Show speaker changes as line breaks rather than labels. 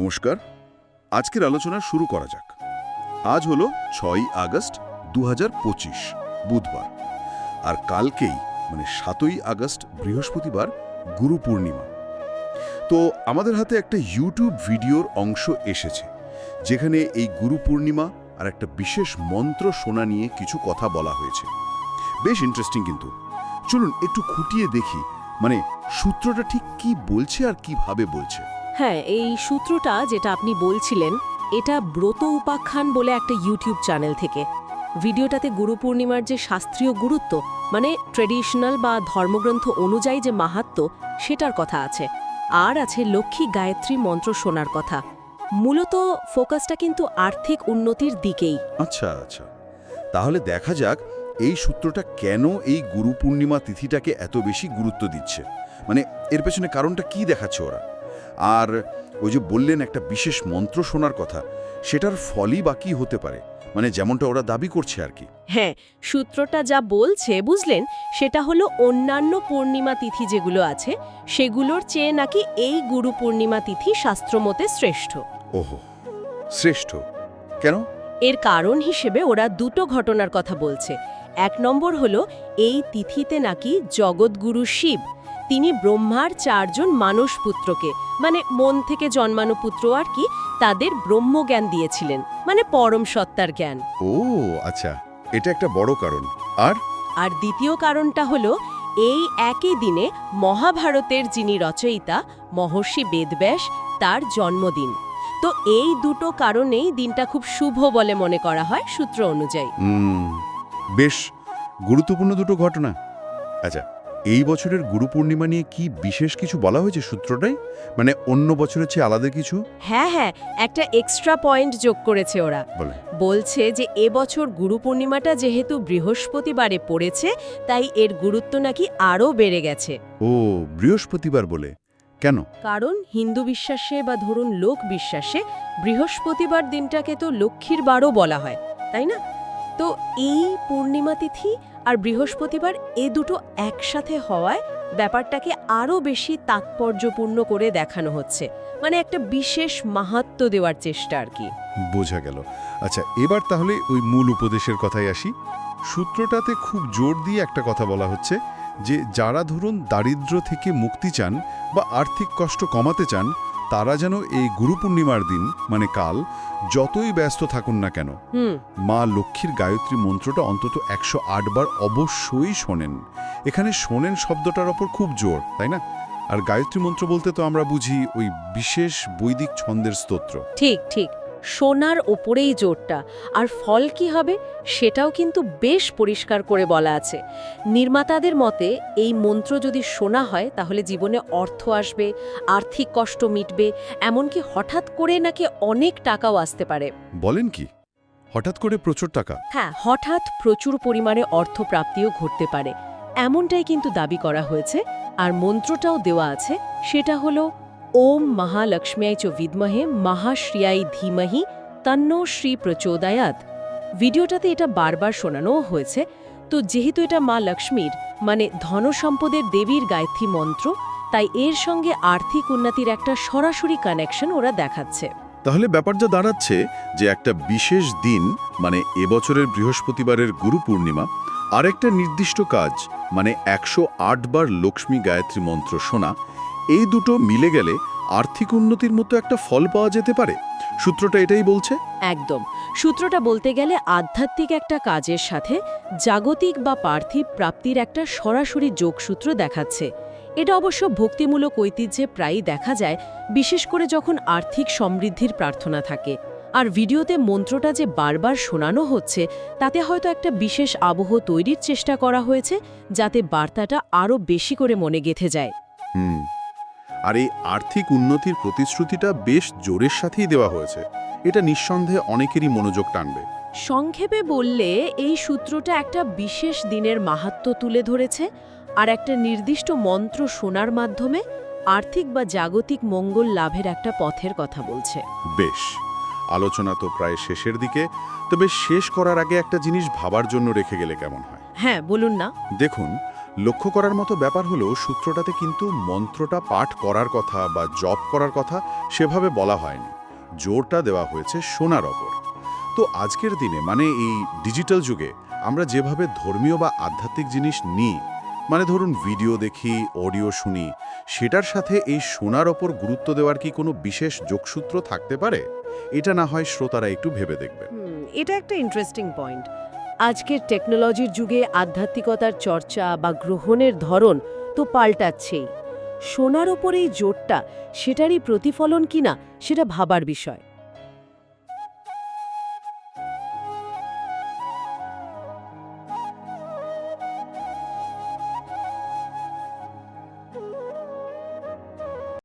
নমস্কার। আজকের আলোচনা শুরু করা যাক। আজ হলো ছয়ই আগস্ট দু হাজার পঁচিশ, বুধবার। আর কালকেই মানে সাতই আগস্ট, বৃহস্পতিবার, গুরু পূর্ণিমা। তো আমাদের হাতে একটা ইউটিউব ভিডিওর অংশ এসেছে, যেখানে এই গুরু পূর্ণিমা আর একটা বিশেষ মন্ত্র শোনা নিয়ে কিছু কথা বলা হয়েছে। বেশ ইন্টারেস্টিং কিন্তু। চলুন একটু খুঁটিয়ে দেখি মানে সূত্রটা ঠিক কি বলছে আর কীভাবে বলছে।
হ্যাঁ এই সূত্রটা যেটা আপনি বলছিলেন, এটা ব্রত উপাখ্যান বলে একটা ইউটিউব চ্যানেল থেকে। ভিডিওটাতে গুরু পূর্ণিমার যে শাস্ত্রীয় গুরুত্ব মানে ট্রেডিশনাল বা ধর্মগ্রন্থ অনুযায়ী যে মাহাত্ম, সেটার কথা আছে। আর আছে লক্ষ্মী গায়ত্রী মন্ত্র শোনার কথা। মূলত ফোকাসটা কিন্তু আর্থিক উন্নতির দিকেই।
আচ্ছা আচ্ছা। তাহলে দেখা যাক এই সূত্রটা কেন এই গুরু পূর্ণিমা তিথিটাকে এত বেশি গুরুত্ব দিচ্ছে? মানে এর পেছনে কারণটা কি দেখাচ্ছে ওরা? আর ওই যে বললেন একটা বিশেষ মন্ত্র শোনার কথা সেটার ফলই বা কী হতে পারে? মানে যেমনটা ওরা দাবি করছে আর কি।
হ্যাঁ সূত্রটা যা বলছে বুঝলেন? সেটা হলো অন্যান্য পূর্ণিমা তিথি যেগুলো আছে সেগুলোর চেয়ে নাকি এই গুরু পূর্ণিমা তিথি শাস্ত্রমতে শ্রেষ্ঠ।
ওহো শ্রেষ্ঠ। কেন?
এর কারণ হিসেবে ওরা দুটো ঘটনার কথা বলছে। এক নম্বর হলো এই তিথিতে নাকি জগৎগুরু শিব তিনি ব্রহ্মার চারজন মানুষ পুত্রকে মানে মন থেকে জন্মানো পুত্র আর কি তাদের ব্রহ্মজ্ঞান দিয়েছিলেন মানে পরম সত্তার জ্ঞান।
ও আচ্ছা এটা একটা বড় কারণ। আর?
আর দ্বিতীয় কারণটা হলো এই একই দিনে মহাভারতের যিনি রচয়িতা মহর্ষি বেদব্যাস তার জন্মদিন। তো এই দুটো কারণেই দিনটা খুব শুভ বলে মনে করা হয় সূত্র অনুযায়ী।
বেশ গুরুত্বপূর্ণ দুটো ঘটনা। আচ্ছা এই বছরের গুরু পূর্ণিমা নিয়ে কি বিশেষ কিছু বলা হয়েছে সূত্রটাই? মানে অন্য বছরের চেয়ে আলাদা কিছু?
হ্যাঁ হ্যাঁ একটা এক্সট্রা পয়েন্ট যোগ করেছে ওরা। বলছে যে এবছর গুরু পূর্ণিমাটা যেহেতু বৃহস্পতিবারে পড়েছে তাই এর গুরুত্ব নাকি আরও বেড়ে গেছে।
ও বৃহস্পতিবার বলে। কেন?
কারণ হিন্দু বিশ্বাসে বা ধরুন লোক বিশ্বাসে বৃহস্পতিবার দিনটাকে তো লক্ষ্মীর বারও বলা হয় তাই না? তো এই পূর্ণিমা তিথি আর বৃহস্পতিবার এ দুটো একসাথে হওয়ায় ব্যাপারটাকে আরও বেশি তাৎপর্যপূর্ণ করে দেখানো হচ্ছে। মানে একটা বিশেষ মাহাত্ম্য দেওয়ার চেষ্টা আর কি।
বোঝা গেল। আচ্ছা এবার তাহলে ওই মূল উপদেশের কথায় আসি। সূত্রটাতে খুব জোর দিয়ে একটা কথা বলা হচ্ছে যে, যারা ধরুন দারিদ্র্য থেকে মুক্তি চান বা আর্থিক কষ্ট কমাতে চান তারা যেন এই গুরু পূর্ণিমার দিন মানে কাল যতই ব্যস্ত থাকুন না কেন মা লক্ষ্মীর গায়ত্রী মন্ত্রটা অন্তত একশো আট বার অবশ্যই শোনেন। এখানে শোনেন শব্দটার ওপর খুব জোর তাই না? আর গায়ত্রী মন্ত্র বলতে তো আমরা বুঝি ওই বিশেষ বৈদিক ছন্দের স্তোত্র।
ঠিক ঠিক। সোনার ওপরেই জোরটা। আর ফল কি হবে সেটাও কিন্তু বেশ পরিষ্কার করে বলা আছে। নির্মাতাদের মতে এই মন্ত্র যদি শোনা হয় তাহলে জীবনে অর্থ আসবে আর্থিক কষ্ট মিটবে এমনকি হঠাৎ করে নাকি অনেক টাকাও আসতে পারে।
বলেন কি? হঠাৎ করে প্রচুর টাকা?
হ্যাঁ হঠাৎ প্রচুর পরিমাণে অর্থপ্রাপ্তিও ঘটতে পারে। এমনটাই কিন্তু দাবি করা হয়েছে। আর মন্ত্রটাও দেওয়া আছে সেটা হলো ওম মহালক্ষ্ম্যায় চ বিদ্মহে মহাশ্রিয়াই ধীমহি তন্ন শ্রী প্রচোদয়াত ভিডিওটাতে এটা বারবার শোনানোও হয়েছে তো যেহেতু এটা মা লক্ষ্মীর মানে ধনসম্পদের দেবীর গায়ত্রী মন্ত্র তাই এর সঙ্গে আর্থিক উন্নতির একটা সরাসরি কানেকশন ওরা দেখাচ্ছে।
তাহলে ব্যাপারটা দাঁড়াচ্ছে, যে একটা বিশেষ দিন মানে এবছরের বৃহস্পতিবারের গুরু পূর্ণিমা আর একটা নির্দিষ্ট কাজ মানে একশো আট বার লক্ষ্মী গায়ত্রী মন্ত্র শোনা এই দুটো মিলে গেলে আর্থিক উন্নতির মতো একটা ফল পাওয়া যেতে পারে। সূত্রটা এটাই বলছে।
একদম। সূত্রটা বলতে গেলে আধ্যাত্মিক একটা কাজের সাথে জাগতিক বা পার্থিব প্রাপ্তির একটা সরাসরি যোগসূত্র দেখাচ্ছে। এটা অবশ্য ভক্তিমূলক ঐতিহ্যে প্রায়ই দেখা যায় বিশেষ করে যখন আর্থিক সমৃদ্ধির প্রার্থনা থাকে। আর ভিডিওতে মন্ত্রটা যে বারবার শোনানো হচ্ছে তাতে হয়তো একটা বিশেষ আবহ তৈরির চেষ্টা করা হয়েছে যাতে বার্তাটা আরও বেশি করে মনে গেথে যায়।
হুম। আর এই আর্থিক উন্নতির প্রতিশ্রুতিটা বেশ জোরের সাথেই দেওয়া হয়েছে। এটা নিঃসন্দেহে অনেকেরই মনোযোগ টানবে।
সংক্ষেপে বললে এই সূত্রটা একটা বিশেষ দিনের মাহাত্ম্য তুলে ধরেছে আর একটা নির্দিষ্ট মন্ত্র শোনার মাধ্যমে আর্থিক বা জাগতিক মঙ্গল লাভের একটা পথের কথা বলছে।
বেশ আলোচনা তো প্রায় শেষের দিকে তবে শেষ করার আগে একটা জিনিস ভাবার জন্য রেখে গেলে কেমন হয়?
হ্যাঁ বলুন না।
দেখুন লক্ষ্য করার মতো ব্যাপার হলো সূত্রটাতে কিন্তু মন্ত্রটা পাঠ করার কথা বা জপ করার কথা সেভাবে বলা হয়নি। জোরটা দেওয়া হয়েছে সোনার ওপর। তো আজকের দিনে মানে এই ডিজিটাল যুগে, আমরা যেভাবে ধর্মীয় বা আধ্যাত্মিক জিনিস নিই মানে ধরুন ভিডিও দেখি, অডিও শুনি, সেটার সাথে এই সোনার ওপর গুরুত্ব দেওয়ার কি কোনো বিশেষ যোগসূত্র থাকতে পারে? এটা না হয় শ্রোতারা একটু ভেবে দেখবেন।
এটা একটা ইন্টারেস্টিং পয়েন্ট আজকের টেকনোলজির যুগে আধ্যাত্মিকতার চর্চা বা গ্রহণের ধরন তো পাল্টাচ্ছেই। সোনার ওপর এই জোরটা সেটারই প্রতিফলন কিনা, সেটা ভাবার বিষয়।